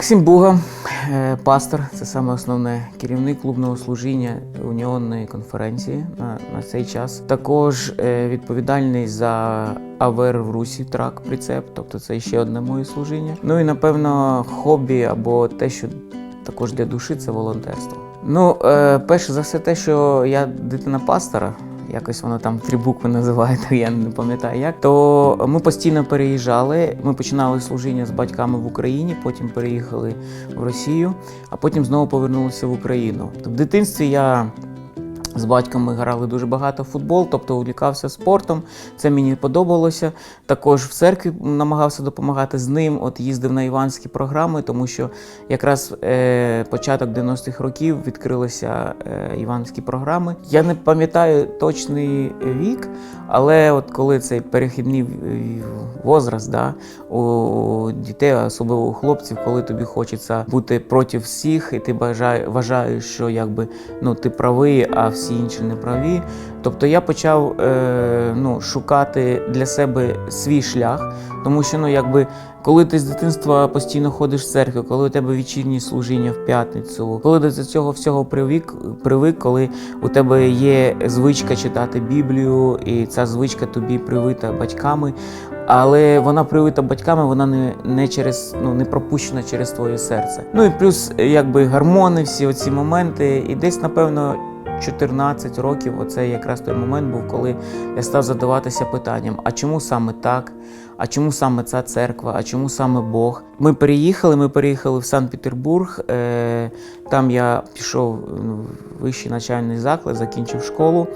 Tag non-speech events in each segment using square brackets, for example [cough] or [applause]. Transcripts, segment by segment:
Максим Буга, е, пастор, це саме основне керівник клубного служіння уніонної конференції на, на цей час. Також е, відповідальний за АВР в Русі трак прицеп, тобто це ще одне моє служіння. Ну і напевно хобі або те, що також для душі це волонтерство. Ну, е, перше за все, те, що я дитина пастора. Якось воно там три букви називає, [laughs] то я не пам'ятаю як. То ми постійно переїжджали. Ми починали служіння з батьками в Україні, потім переїхали в Росію, а потім знову повернулися в Україну. В дитинстві я з батьком ми грали дуже багато в футбол, тобто увлікався спортом. Це мені подобалося. Також в церкві намагався допомагати з ним. От їздив на іванські програми, тому що якраз е, початок 90-х років відкрилися е, іванські програми. Я не пам'ятаю точний вік, але от коли цей перехідний возраст, да, у дітей, особливо у хлопців, коли тобі хочеться бути проти всіх, і ти бажає, вважаєш, що якби ну ти правий, а всі інші не праві. Тобто я почав е, ну, шукати для себе свій шлях, тому що ну якби. Коли ти з дитинства постійно ходиш в церкву, коли у тебе вечірні служіння в п'ятницю, коли до цього всього привик, привик, коли у тебе є звичка читати Біблію, і ця звичка тобі привита батьками, але вона привита батьками, вона не, не через ну не пропущена через твоє серце. Ну і плюс, якби гормони, всі оці моменти, і десь напевно. 14 років, оце якраз той момент був, коли я став задаватися питанням: а чому саме так? А чому саме ця церква? А чому саме Бог? Ми переїхали. Ми переїхали в Санкт-Петербург. Е, там я пішов ну, в вищий навчальний заклад, закінчив школу.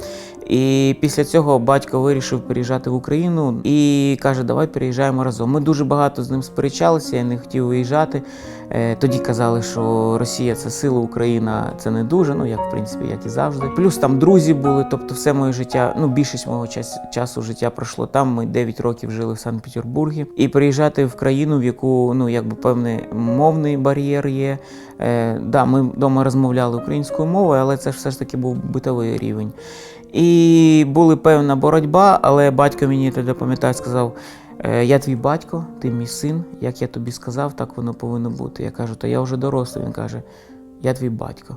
І після цього батько вирішив переїжджати в Україну і каже: Давай переїжджаємо разом. Ми дуже багато з ним сперечалися, я не хотів виїжджати. Е, Тоді казали, що Росія це сила, Україна це не дуже, ну як в принципі, як і завжди. Плюс там друзі були, тобто все моє життя, ну більшість мого час, часу життя пройшло там. Ми 9 років жили в Санкт-Петербургі. І приїжджати в країну, в яку ну якби певний мовний бар'єр є. Е, да, ми вдома розмовляли українською мовою, але це ж все ж таки був битовий рівень. І була певна боротьба, але батько мені тоді пам'ятаю, сказав: «Е, я твій батько, ти мій син. Як я тобі сказав, так воно повинно бути. Я кажу, то я вже дорослий. Він каже, я твій батько.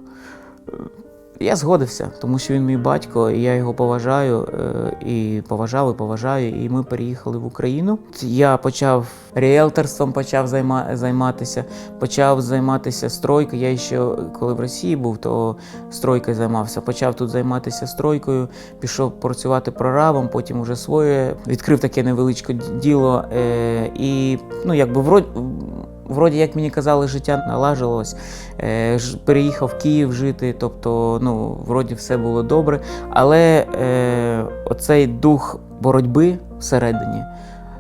Я згодився, тому що він мій батько, і я його поважаю е, і поважав, і поважаю. І ми переїхали в Україну. Я почав ріелторством, почав займа- займатися, почав займатися стройкою. Я ще коли в Росії був, то стройкою займався. Почав тут займатися стройкою, пішов працювати прорабом, потім вже своє відкрив таке невеличке діло. Е, і ну якби вроді. Вроді, як мені казали, життя налажилось, е, переїхав в Київ жити, тобто, ну, вроді все було добре. Але е, оцей дух боротьби всередині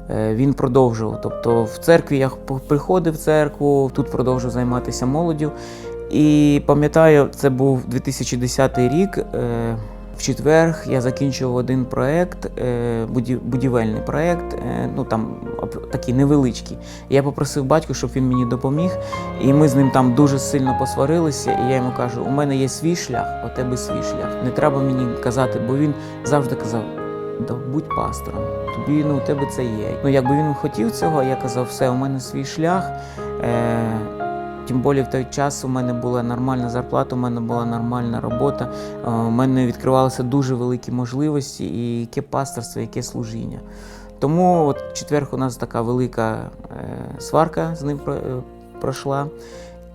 е, він продовжував. Тобто в церкві я приходив в церкву, тут продовжував займатися молоддю. І пам'ятаю, це був 2010 рік. Е, в четвер я закінчив один проект, е, будівельний проект, е, ну там такий невеличкий. Я попросив батька, щоб він мені допоміг, і ми з ним там дуже сильно посварилися. І я йому кажу: у мене є свій шлях, у тебе свій шлях. Не треба мені казати, бо він завжди казав: да будь пастором, тобі ну у тебе це є. Ну якби він хотів цього, я казав, все, у мене свій шлях. Е, Тим більше в той час у мене була нормальна зарплата, у мене була нормальна робота, е, у мене відкривалися дуже великі можливості, і яке пасторство, яке служіння. Тому от четвер у нас така велика е, сварка з ним е, пройшла.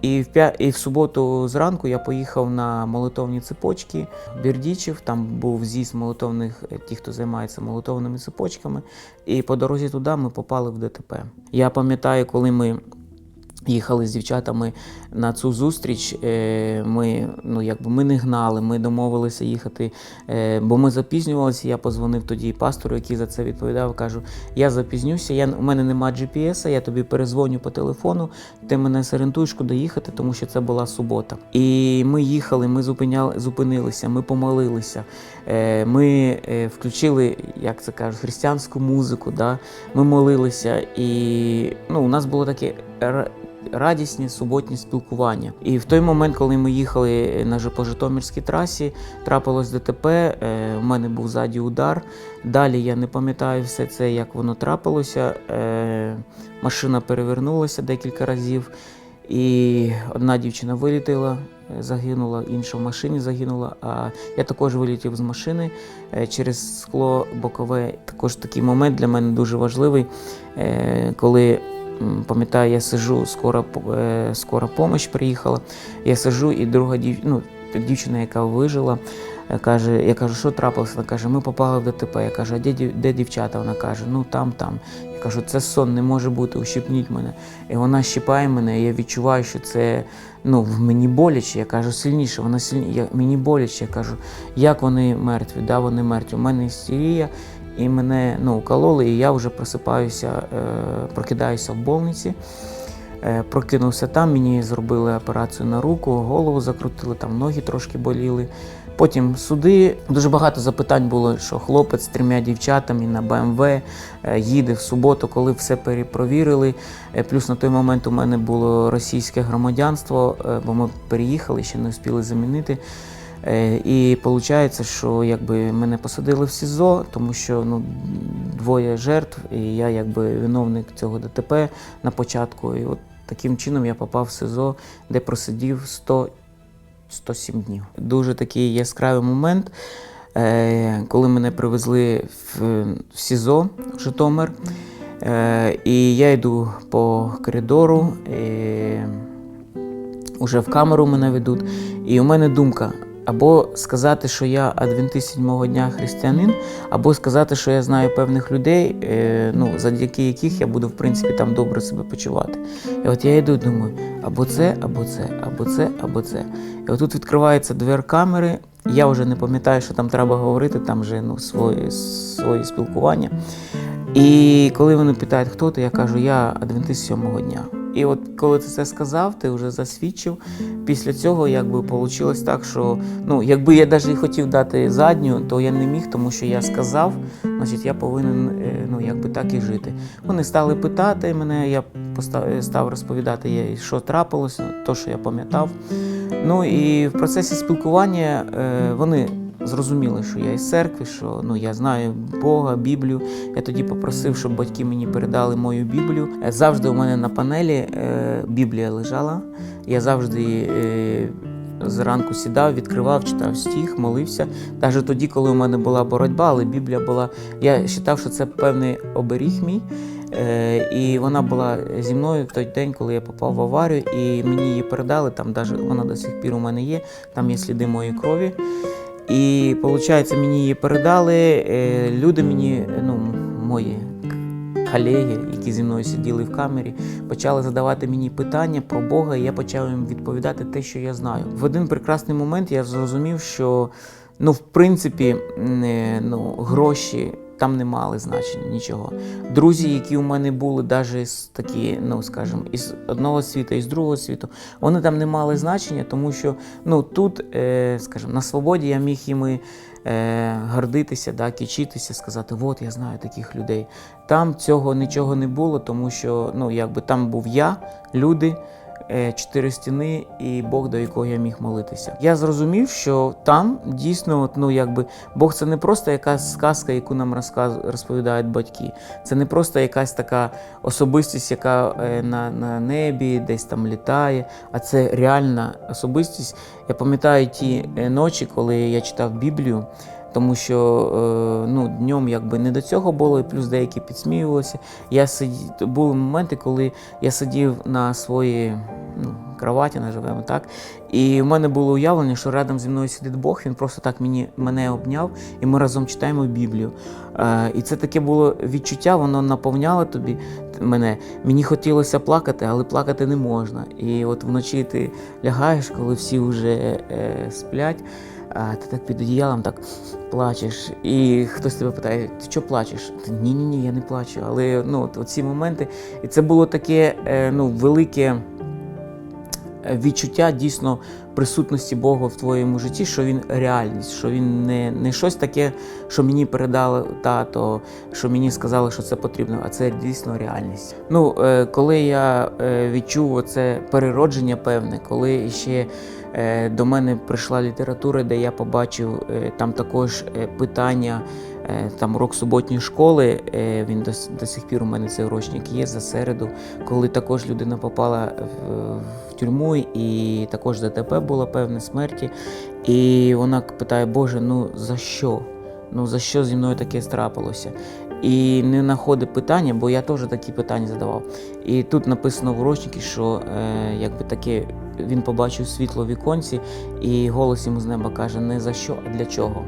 І в, п'я... і в суботу зранку я поїхав на молитовні цепочки Бердічів. Там був з'їзд молитовних, е, ті, хто займається молитовними цепочками. І по дорозі туди ми попали в ДТП. Я пам'ятаю, коли ми їхали з дівчатами на цю зустріч. е, Ми, ну, якби ми не гнали, ми домовилися їхати, е, бо ми запізнювалися. Я позвонив тоді пастору, який за це відповідав. Кажу: я запізнюся, я, у мене немає GPS, я тобі перезвоню по телефону, ти мене зорієнтуєш, куди їхати, тому що це була субота. І ми їхали, ми зупиняли, зупинилися, ми помолилися. Е, Ми включили, як це кажуть, християнську музику. Да? Ми молилися, і ну, у нас було таке радісні суботні спілкування. І в той момент, коли ми їхали на по Житомирській трасі, трапилось ДТП. е, У мене був ззаді удар. Далі я не пам'ятаю все це, як воно трапилося. Е, Машина перевернулася декілька разів. І одна дівчина вилітила, е, загинула, інша в машині загинула. А я також вилетів з машини е, через скло бокове. Також такий момент для мене дуже важливий, е, коли. Пам'ятаю, я сижу, скора, по- е, помощь приїхала. Я сижу, і друга дів... ну, дівчина, яка вижила, е, каже, я кажу, що трапилося? Вона каже, ми попали в ДТП. Я кажу, а де, де дівчата? Вона каже, ну там, там. Я кажу, це сон, не може бути, ущипніть мене. І вона щипає мене, і я відчуваю, що це ну, мені боляче. Я кажу, сильніше, вона сильніше. Мені боляче. Я кажу, як вони мертві? Да, вони мертві. У мене істерія, і мене ну, укололи, і я вже просипаюся, е, прокидаюся в больниці. Е, Прокинувся там, мені зробили операцію на руку, голову закрутили, там ноги трошки боліли. Потім суди. Дуже багато запитань було, що хлопець з трьома дівчатами на БМВ е, їде в суботу, коли все перепровірили. Плюс на той момент у мене було російське громадянство, бо ми переїхали, ще не встигли замінити. Е, І виходить, що якби мене посадили в СІЗО, тому що ну, двоє жертв, і я якби виновник цього ДТП на початку. І от таким чином я попав в СИЗО, де просидів 100, 107 днів. Дуже такий яскравий момент, е, коли мене привезли в, в СІЗО в Житомир. Е, і я йду по коридору, і уже в камеру мене ведуть. І у мене думка. Або сказати, що я адвентист сьомого дня християнин, або сказати, що я знаю певних людей, е, ну, завдяки яких я буду в принципі там добре себе почувати. І от я йду думаю, або це, або це, або це, або це. І отут відкривається двер камери. Я вже не пам'ятаю, що там треба говорити, там вже ну, своє, своє спілкування. І коли вони питають, хто ти, я кажу, я адвентист сьомого дня. І от коли ти це сказав, ти вже засвідчив. Після цього якби вийшло так, що ну, якби я навіть хотів дати задню, то я не міг, тому що я сказав, значить я повинен е, ну, якби так і жити. Вони стали питати мене, я постав, став розповідати, що трапилося, то, що я пам'ятав. Ну і в процесі спілкування е, вони зрозуміли, що я із церкви, що ну, я знаю Бога, Біблію. Я тоді попросив, щоб батьки мені передали мою Біблію. Е, Завжди у мене на панелі е, Біблія лежала. Я завжди е, зранку сідав, відкривав, читав стих, молився. Навіть тоді, коли у мене була боротьба, але Біблія була. Я вважав, що це певний оберіг мій. Е, і вона була зі мною в той день, коли я попав в аварію, і мені її передали. Там даже вона до сих пір у мене є, там є сліди моєї крові. І виходить, мені її передали. е, Люди мені, ну, мої колеги, які зі мною сиділи в камері, почали задавати мені питання про Бога, і я почав їм відповідати те, що я знаю. В один прекрасний момент я зрозумів, що ну, в принципі, не, ну, гроші. Там не мали значення нічого. Друзі, які у мене були, навіть такі, ну скажімо, із одного світу, із другого світу, вони там не мали значення, тому що ну тут, е, скажімо, на свободі я міг їми е, гордитися, да, кичитися, сказати, от я знаю таких людей. Там цього нічого не було, тому що ну, якби там був я, люди. Е, Чотири стіни і Бог, до якого я міг молитися. Я зрозумів, що там дійсно, ну якби Бог це не просто якась сказка, яку нам розповідають батьки. Це не просто якась така особистість, яка е, на, на небі десь там літає, а це реальна особистість. Я пам'ятаю ті е, ночі, коли я читав Біблію. Тому що е, ну, днем якби не до цього було, і плюс деякі підсміювалися. Я сидів, були моменти, коли я сидів на своїй ну, кроваті, називаємо так. І в мене було уявлення, що рядом зі мною сидить Бог, він просто так мені, мене обняв, і ми разом читаємо Біблію. Е, і це таке було відчуття, воно наповняло тобі мене. Мені хотілося плакати, але плакати не можна. І от вночі ти лягаєш, коли всі вже е, сплять. А ти так під одіялом так плачеш, і хтось тебе питає, ти що плачеш? Ні, ні, я не плачу. Але ну, от, ці моменти, і це було таке е, ну, велике відчуття дійсно присутності Бога в твоєму житті, що він реальність, що він не, не щось таке, що мені передали тато, що мені сказали, що це потрібно, а це дійсно реальність. Ну, е, коли я е, відчув оце переродження певне, коли ще е, до мене прийшла література, де я побачив е, там також е, питання е, там урок суботньої школи. е, Він до, до сих пір у мене цей урочник є за середу, коли також людина попала в тюрму, і також ДТП було певне смерті. І вона питає: Боже, ну за що? Ну за що зі мною таке страпилося? І не знаходить питання, бо я теж такі питання задавав. І тут написано в урочнику, що е, якби таке він побачив світло в віконці, і голос йому з неба каже: не за що, а для чого.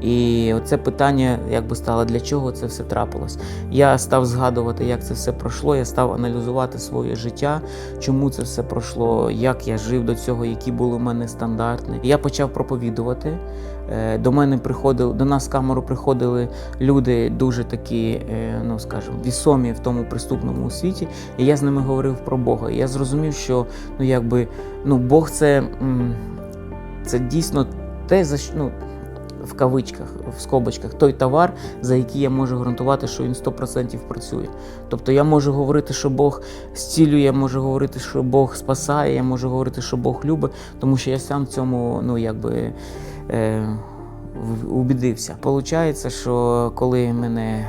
І оце питання якби стало, для чого це все трапилось. Я став згадувати, як це все пройшло. Я став аналізувати своє життя, чому це все пройшло, як я жив до цього, які були у мене стандарти. Я почав проповідувати. Е, До мене приходили, до нас в камеру приходили люди дуже такі, е, ну скажімо, вісомі в тому преступному світі. І я з ними говорив про Бога. І я зрозумів, що ну якби ну Бог це, це дійсно те, за що ну, в кавичках, в скобочках, той товар, за який я можу гарантувати, що він 100% працює. Тобто я можу говорити, що Бог зцілює, я можу говорити, що Бог спасає, я можу говорити, що Бог любить, тому що я сам в цьому, ну якби. Е, убідився. Получається, що коли мене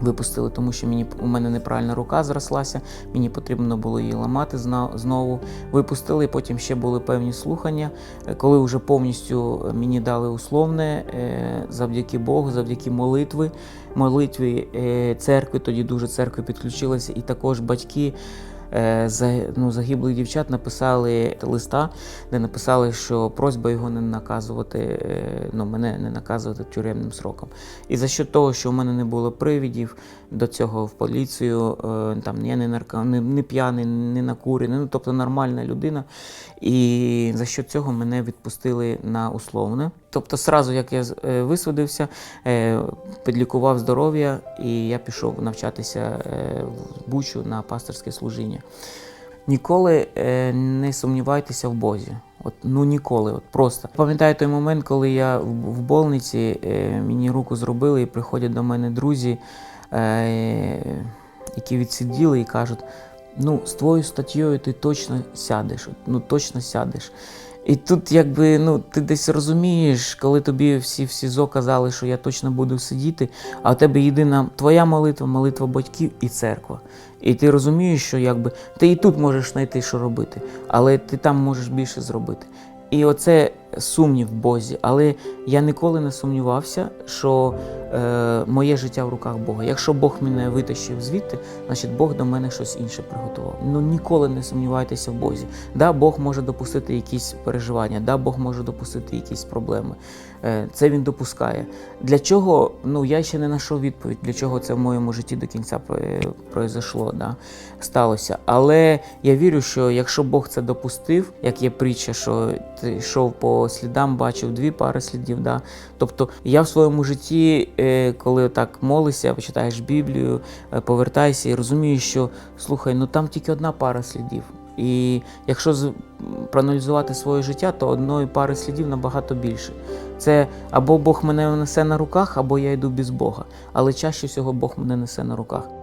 випустили, тому що мені у мене неправильна рука зрослася, мені потрібно було її ламати знову. Випустили, потім ще були певні слухання. Е, Коли вже повністю мені дали условне, е, завдяки Богу, завдяки молитви, молитві е, церкви, тоді дуже церкви підключилася, і також батьки. Е, ну, загиблих дівчат написали листа, де написали, що просьба його не наказувати, е, ну, мене не наказувати тюремним сроком. І за що того, що в мене не було привідів до цього в поліцію, е, там я не нарко, не, не п'яний, не накурений, ну тобто нормальна людина. І за що цього мене відпустили на условне. Тобто, сразу як я е, висвідився, е, підлікував здоров'я, і я пішов навчатися е, в Бучу на пасторське служіння. Ніколи не сумнівайтеся в Бозі. От, ну ніколи, от просто. Пам'ятаю той момент, коли я в, больниці, мені руку зробили, і приходять до мене друзі, які відсиділи і кажуть: ну, з твоєю статтєю ти точно сядеш, ну точно сядеш. І тут, якби, ну, ти десь розумієш, коли тобі всі в СІЗО казали, що я точно буду сидіти, а у тебе єдина твоя молитва, молитва батьків і церква. І ти розумієш, що якби ти і тут можеш знайти, що робити, але ти там можеш більше зробити. І оце сумнів в Бозі. Але я ніколи не сумнівався, що е, моє життя в руках Бога. Якщо Бог мене витащив звідти, значить Бог до мене щось інше приготував. Ну ніколи не сумнівайтеся в Бозі. Да, Бог може допустити якісь переживання, да, Бог може допустити якісь проблеми. Е, це він допускає. Для чого? Ну я ще не знайшов відповідь, для чого це в моєму житті до кінця е, произошло, да, сталося. Але я вірю, що якщо Бог це допустив, як є притча, що ти йшов по слідам, бачив дві пари слідів. Да. Тобто я в своєму житті, е, коли так молишся, почитаєш Біблію, е, повертаєшся і розумієш, що слухай, ну там тільки одна пара слідів. І якщо проаналізувати своє життя, то одної пари слідів набагато більше. Це або Бог мене несе на руках, або я йду без Бога. Але чаще всього Бог мене несе на руках.